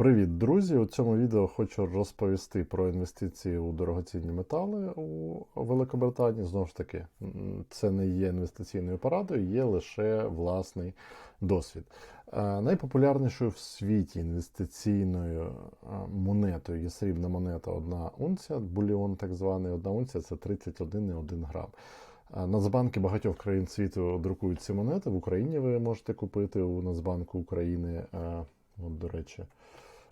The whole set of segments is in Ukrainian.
Привіт, друзі! У цьому відео хочу розповісти про інвестиції у дорогоцінні метали у Великобританії. Знову ж таки, це не є інвестиційною порадою, є лише власний досвід. Е, Найпопулярнішою в світі інвестиційною е, монетою є срібна монета одна унція, бульйон так званий. Одна унція це 31,1 грам. Е, Нацбанки багатьох країн світу друкують ці монети. В Україні ви можете купити у Нацбанку України. От, до речі,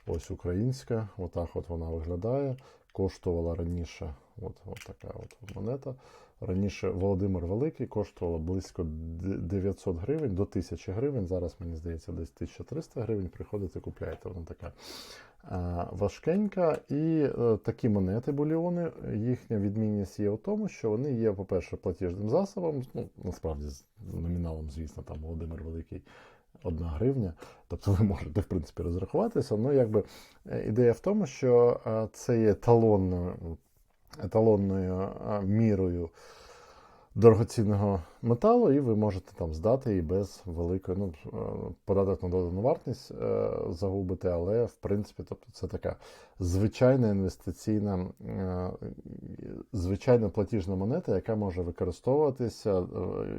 ось українська, отак от вона виглядає. Коштувала раніше, от, от така от монета. Раніше Володимир Великий коштувала близько 900 гривень до 1000 гривень. Зараз, мені здається, десь 1300 гривень. Приходите, купляєте. Вона така а, важкенька. І е, такі монети бульйони, їхня відмінність є в тому, що вони є, по-перше, платіжним засобом. Ну, насправді, з номіналом, звісно, там Володимир Великий. Одна гривня, тобто ви можете в принципі розрахуватися. Ну, якби е, ідея в тому, що е, це є еталонною, еталонною е, мірою дорогоцінного металу, і ви можете там здати і без великої ну, е, податок на додану вартість е, загубити, але в принципі, тобто це така звичайна інвестиційна, е, звичайна платіжна монета, яка може використовуватися,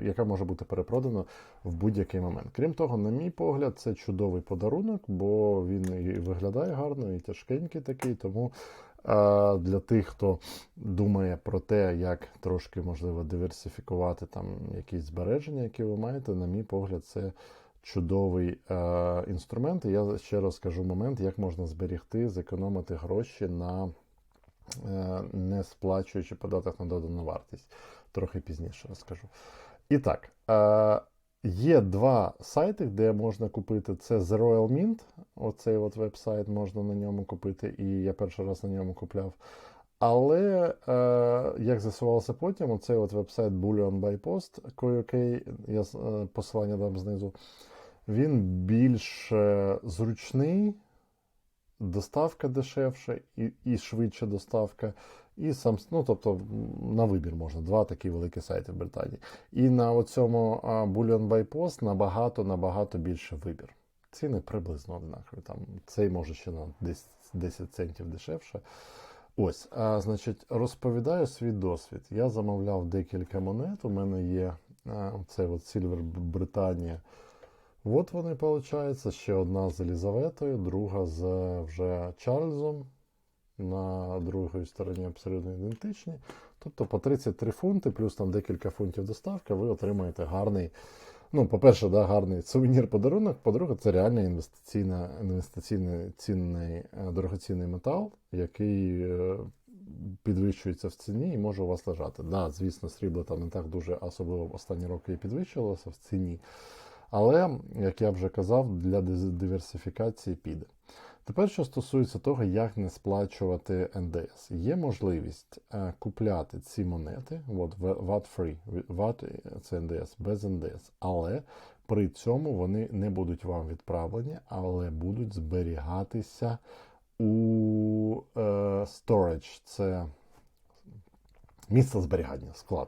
яка може бути перепродана в будь-який момент. Крім того, на мій погляд, це чудовий подарунок, бо він і виглядає гарно, і тяжкенький такий, тому. Для тих, хто думає про те, як трошки можливо диверсифікувати там якісь збереження, які ви маєте, на мій погляд, це чудовий е, інструмент. І я ще раз скажу момент, як можна зберігти, зекономити гроші на е, не сплачуючи податок на додану вартість. Трохи пізніше розкажу. І так. Е, Є два сайти, де можна купити. Це The Royal Mint, оцей от веб-сайт можна на ньому купити, і я перший раз на ньому купляв. Але, е, як з'ясувалося потім, оцей от веб-сайт Bullion by Post, який я е, посилання дам знизу, він більш е, зручний, доставка дешевша і, і швидша доставка. І сам, ну, тобто на вибір можна два такі великі сайти в Британії. І на цьому Bullion by Post набагато набагато більше вибір. Ціни приблизно однакові. Там цей може ще на 10, 10 центів дешевше. Ось, а, значить, розповідаю свій досвід. Я замовляв декілька монет. У мене є а, Silver Британія. От вони, виходить, ще одна з Елізаветою, друга з вже Чарльзом на другій стороні абсолютно ідентичні. Тобто по 33 фунти, плюс там декілька фунтів доставка, ви отримаєте гарний. Ну, по-перше, да, гарний сувенір-подарунок. По-друге, це реально інвестиційна, інвестиційний цінний, е, дорогоцінний метал, який е, підвищується в ціні і може у вас лежати. Да, звісно, срібло там не так дуже, особливо в останні роки і підвищувалося в ціні. Але, як я вже казав, для диверсифікації піде. Тепер, що стосується того, як не сплачувати НДС, є можливість е, купляти ці монети, от VAT-free, VAT це НДС, без НДС, але при цьому вони не будуть вам відправлені, але будуть зберігатися у е, storage, це місце зберігання, склад.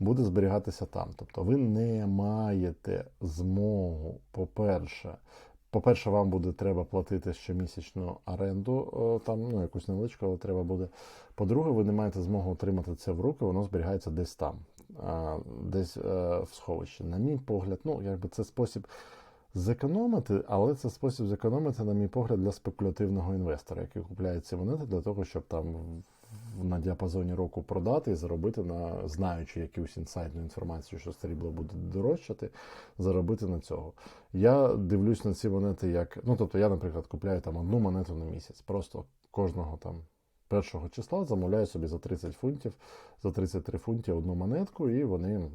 Буде зберігатися там. Тобто ви не маєте змогу, по-перше, по-перше, вам буде треба платити щомісячну оренду, там ну, якусь невеличку, але треба буде. По-друге, ви не маєте змогу отримати це в руки, воно зберігається десь там, десь е, в сховищі. На мій погляд, ну, якби це спосіб зекономити, але це спосіб зекономити, на мій погляд, для спекулятивного інвестора, який купляє ці монети для того, щоб там діапазоні року продати і заробити на знаючи якусь інсайтну інформацію, що срібло буде дорожчати, заробити на цього. Я дивлюсь на ці монети як. Ну, тобто, я, наприклад, купляю там одну монету на місяць. Просто кожного там першого числа замовляю собі за 30 фунтів, за 33 фунтів одну монетку, і вони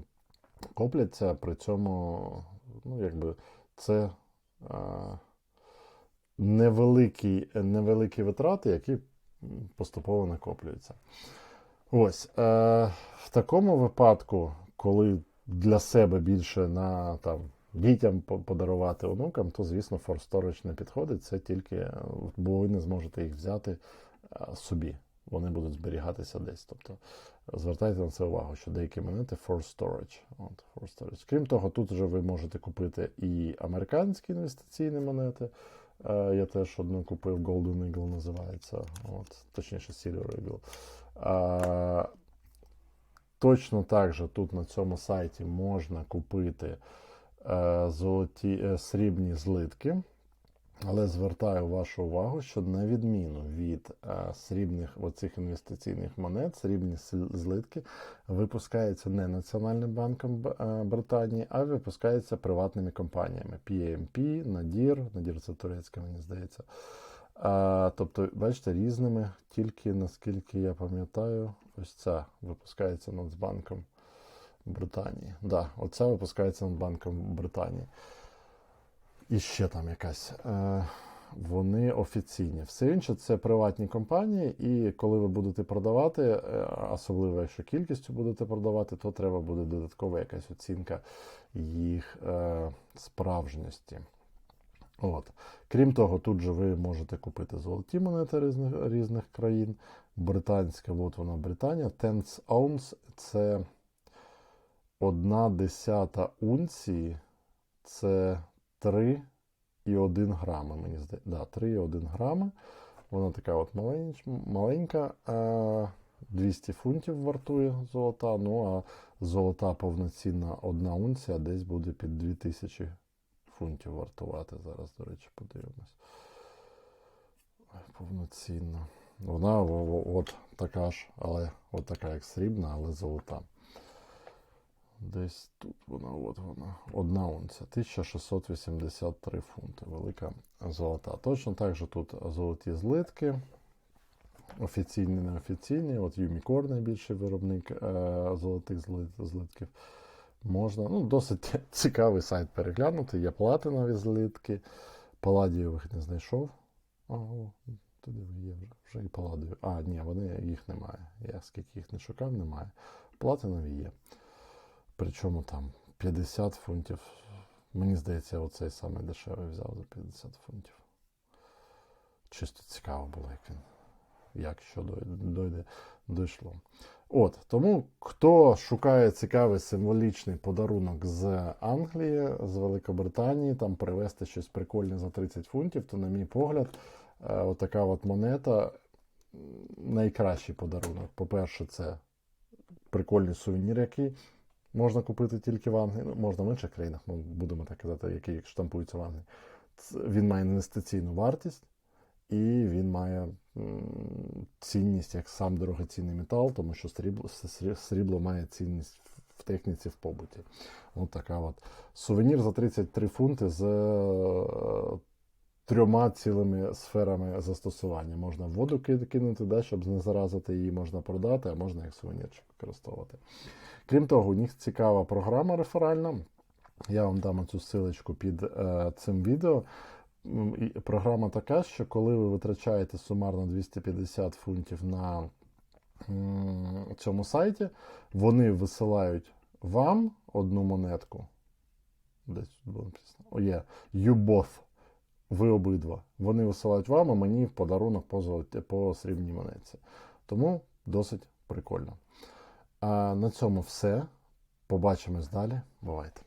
копляться. При цьому, ну, якби це а, невеликі, невеликі витрати, які поступово накоплюються. Ось. Е, В такому випадку, коли для себе більше на там, дітям подарувати онукам, то, звісно, Storage не підходить. Це тільки, бо ви не зможете їх взяти собі. Вони будуть зберігатися десь. Тобто звертайте на це увагу, що деякі монети for storage. От, for storage. Крім того, тут вже ви можете купити і американські інвестиційні монети. Е, Я теж одну купив Golden Eagle називається. От, точніше, Silver Eagle. А, Точно так же тут на цьому сайті можна купити е, золоті, е, срібні злитки. Але звертаю вашу увагу, що на відміну від е, срібних оцих інвестиційних монет, срібні злитки випускаються не Національним банком е, Британії, а випускаються приватними компаніями PMP, Nadir, Nadir це турецька, мені здається. А, тобто, бачите, різними, тільки наскільки я пам'ятаю, ось ця випускається Нацбанком Британії. Да, оця випускається Нацбанком Британії. І ще там якась. Е, вони офіційні. Все інше це приватні компанії, і коли ви будете продавати, е, особливо якщо кількістю будете продавати, то треба буде додаткова якась оцінка їх е, справжності. От. Крім того, тут же ви можете купити золоті монети різних, різних країн. Британська, от вона Британія. Tenth ounce – це одна десята унції, це 3,1 грами, мені здається. Да, 3,1 грами. Вона така от маленька, е, 200 фунтів вартує золота. Ну а золота повноцінна одна унція десь буде під 2000 фунтів вартувати. Зараз, до речі, подивимось. Повноцінна. Вона от така ж, але от така як срібна, але золота. Десь тут вона, от вона. Одна унція. 1683 фунти. Велика золота. Точно так же тут золоті злитки. Офіційні, неофіційні. От Юмікор найбільший виробник е, золотих злит, злитків. Можна, ну, досить цікавий сайт переглянути. Є платинові злитки. Паладієвих не знайшов. А, о, туди є вже, вже і паладові. А, ні, вони їх немає. Я скільки їх не шукав, немає. Платинові є. Причому там 50 фунтів. Мені здається, оцей саме дешевий взяв за 50 фунтів. Чисто цікаво було, як він. Як що дойде, дойде дійшло. От, тому хто шукає цікавий символічний подарунок з Англії, з Великобританії, там привезти щось прикольне за 30 фунтів, то, на мій погляд, е, отака от монета найкращий подарунок. По-перше, це прикольний сувенір, який можна купити тільки в Англії. Ну, можна в інших країнах, ну, будемо так казати, який штампується в Англії. Він має інвестиційну вартість. І він має цінність як сам дорогоцінний метал, тому що срібло, срібло має цінність в- в техніці в побуті. От така от. Сувенір за 33 фунти з е, трьома цілими сферами застосування. Можна воду кинути, да, щоб не заразити її, можна продати, а можна як сувенірчик використовувати. Крім того, у них цікава програма реферальна. Я вам дам цю ссылочку під е, цим відео. Програма така, що коли ви витрачаєте сумарно 250 фунтів на цьому сайті, вони висилають вам одну монетку. Десь тут було написано. О, є. Both. Ви обидва. Вони висилають вам, а мені в подарунок по, срібній монетці. Тому досить прикольно. А на цьому все. Побачимось далі. Бувайте.